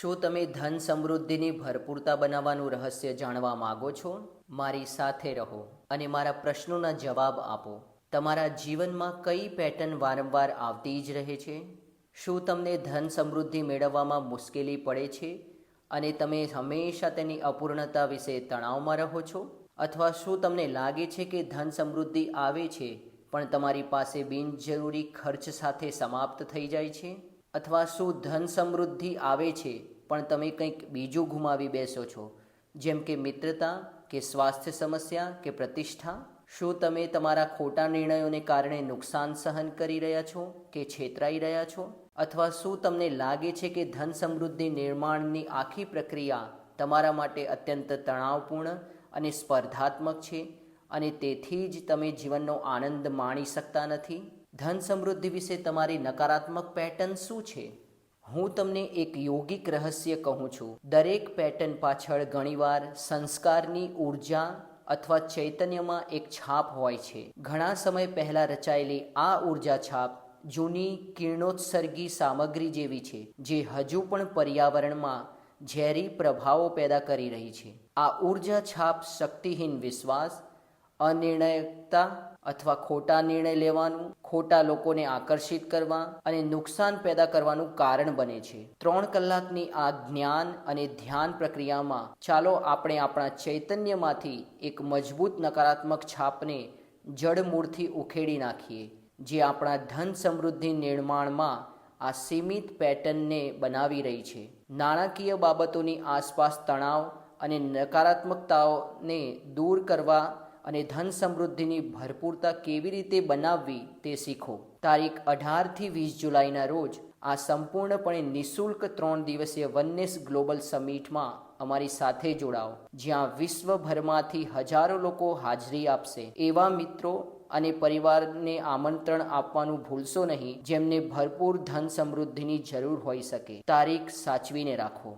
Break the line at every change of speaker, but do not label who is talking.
શું તમે ધન સમૃદ્ધિની ભરપૂરતા બનાવવાનું રહસ્ય જાણવા માગો છો? મારી સાથે રહો અને મારા પ્રશ્નોના જવાબ આપો. તમારા જીવનમાં કઈ પેટર્ન વારંવાર આવતી જ રહે છે? શું તમને ધન સમૃદ્ધિ મેળવવામાં મુશ્કેલી પડે છે? અને તમે હંમેશા તેની અપૂર્ણતા વિશે તણાવમાં રહો છો? અથવા શું તમને લાગે છે કે ધન સમૃદ્ધિ આવે છે, પણ તમારી પાસે બિનજરૂરી ખર્ચ સાથે સમાપ્ત થઈ જાય છે? અથવા શું ધન સમૃદ્ધિ આવે છે, પણ તમે કંઈક બીજું ગુમાવી બેસો છો? જેમ કે મિત્રતા, કે સ્વાસ્થ્ય સમસ્યા, કે પ્રતિષ્ઠા? શું તમે તમારા ખોટા નિર્ણયોને કારણે નુકસાન સહન કરી રહ્યા છો, કે છેતરાઈ રહ્યા છો? અથવા શું તમને લાગે છે કે ધન સમૃદ્ધિ નિર્માણની આખી પ્રક્રિયા તમારા માટે અત્યંત તણાવપૂર્ણ અને સ્પર્ધાત્મક છે, અને તેથી જ તમે જીવનનો આનંદ માણી શકતા નથી? ધન સમૃદ્ધિ વિશે તમારી નકારાત્મક પેટર્ન શું છે? હું તમને એક યોગિક રહસ્ય કહું છું. દરેક પેટર્ન પાછળ ઘણીવાર સંસ્કારની ઊર્જા અથવા ચૈતન્યમાં એક છાપ હોય છે. ઘણા સમય પહેલાં રચાયેલી આ ઊર્જા છાપ જૂની કિરણોત્સર્ગી સામગ્રી જેવી છે, જે હજુ પણ પર્યાવરણમાં ઝેરી પ્રભાવો પેદા કરી રહી છે. આ ઊર્જા છાપ શક્તિહીન વિશ્વાસ અનિર્ણયકતા અથવા ખોટા નિર્ણય લેવાનું, ખોટા લોકોને આકર્ષિત કરવા અને નુકસાન પેદા કરવાનું કારણ બને છે. ત્રણ કલાકની આ જ્ઞાન અને ધ્યાન પ્રક્રિયામાં ચાલો આપણે આપણા ચૈતન્યમાંથી એક મજબૂત નકારાત્મક છાપને જડમૂળથી ઉખેડી નાખીએ, જે આપણા ધન સમૃદ્ધિ નિર્માણમાં આ સીમિત પેટર્નને બનાવી રહી છે. નાણાકીય બાબતોની આસપાસ તણાવ અને નકારાત્મકતાઓને દૂર કરવા અને ધન સમૃદ્ધિની ભરપૂરતા કેવી રીતે બનાવવી તે શીખો. તારીખ અઢારથી વીસ જુલાઈના રોજ આ સંપૂર્ણપણે નિઃશુલ્ક ત્રણ દિવસીય વનનેસ ગ્લોબલ સમિટમાં અમારી સાથે જોડાઓ, જ્યાં વિશ્વભરમાંથી હજારો લોકો હાજરી આપશે. એવા મિત્રો અને પરિવારને આમંત્રણ આપવાનું ભૂલશો નહીં, જેમને ભરપૂર ધન સમૃદ્ધિની જરૂર હોઈ શકે. તારીખ સાચવીને રાખો.